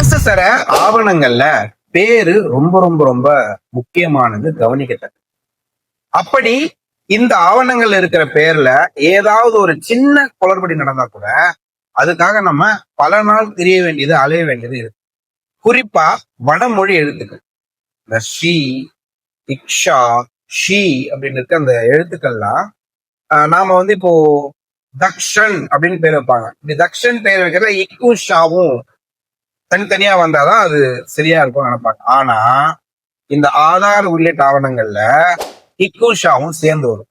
ப்ராசஸர ஆவணங்கள்ல பேரு ரொம்ப ரொம்ப ரொம்ப முக்கியமானது கவனிக்கத்தக்க அப்படி இந்த ஆவணங்கள்ல இருக்கிற பேர்ல ஏதாவது ஒரு சின்ன குளறுபடி நடந்தா கூட அதுக்காக நம்ம பல நாள் தெரிய வேண்டியது அலைய வேண்டியது இருக்கு. குறிப்பா வடமொழி எழுத்துக்கள். இந்த ஷி இக்ஷா ஷி அப்படின்னு இருக்க அந்த எழுத்துக்கள்லாம் நாம வந்து இப்போ தக்ஷன் அப்படின்னு பேர் வைப்பாங்க. இப்படி தக்ஷன் பேர் வைக்கிறத இக்கு ஷாவும் தனித்தனியா வந்தாதான் அது சரியா இருக்கும் நினைப்பாங்க ஆனா இந்த ஆதார் உள்ளிட்ட ஆவணங்கள்ல இக்குஷாவும் சேர்ந்து வரும்.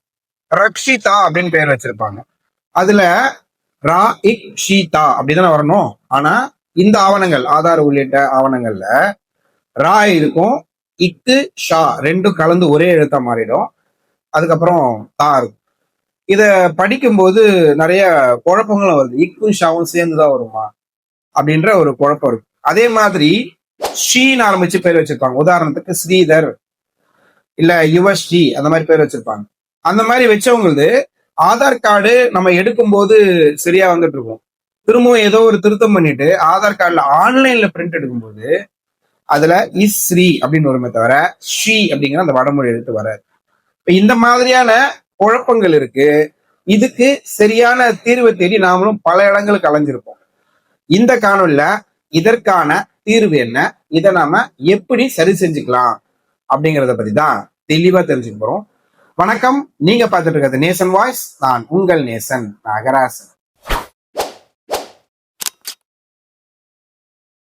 ரக்ஷிதா அப்படின்னு பேர் வச்சிருப்பாங்க. அதுல ரா இக் ஷீதா அப்படிதானே வரணும். ஆனா இந்த ஆவணங்கள் ஆதார் உள்ளிட்ட ஆவணங்கள்ல ரா இருக்கும் இக்கு ஷா ரெண்டும் கலந்து ஒரே எழுத்தா மாறிடும். அதுக்கப்புறம் தா இருக்கும். இத படிக்கும்போது நிறைய குழப்பங்களும் வருது. இக்கும் ஷாவும் சேர்ந்துதான் வருமா? அப்படின்ற ஒரு குழப்பம் இருக்கு. அதே மாதிரி ஸ்ரீன்னு ஆரம்பிச்சு பேர் வச்சிருப்பாங்க. உதாரணத்துக்கு ஸ்ரீதர் இல்ல யுவஸ்ரீ அந்த மாதிரி பேர் வச்சிருப்பாங்க. அந்த மாதிரி வச்சவங்களது ஆதார் கார்டு நம்ம எடுக்கும்போது சரியா வந்துட்டு இருக்கும். திரும்பவும் ஏதோ ஒரு திருத்தம் பண்ணிட்டு ஆதார் கார்டுல ஆன்லைன்ல பிரிண்ட் எடுக்கும்போது அதுல இஸ் ஸ்ரீ அப்படின்னு வருமே தவிர ஸ்ரீ அப்படிங்கிற அந்த வடமொழி எடுத்து வராது. இப்ப இந்த மாதிரியான குழப்பங்கள் இருக்கு. இதுக்கு சரியான தீர்வை தேடி நாமளும் பல இடங்களுக்கு அலைஞ்சிருப்போம். இந்த காணொலியில இதற்கான தீர்வு என்ன? இதை நாம எப்படி சரி செஞ்சுக்கலாம்? அப்படிங்கறத பத்தி தான் தெளிவா தெரிஞ்சுக்க போறோம். வணக்கம். நீங்க பார்த்துட்டு இருக்கிறது நேசன் வாய்ஸ். நான் உங்கள் நேசன் நாகராசன்.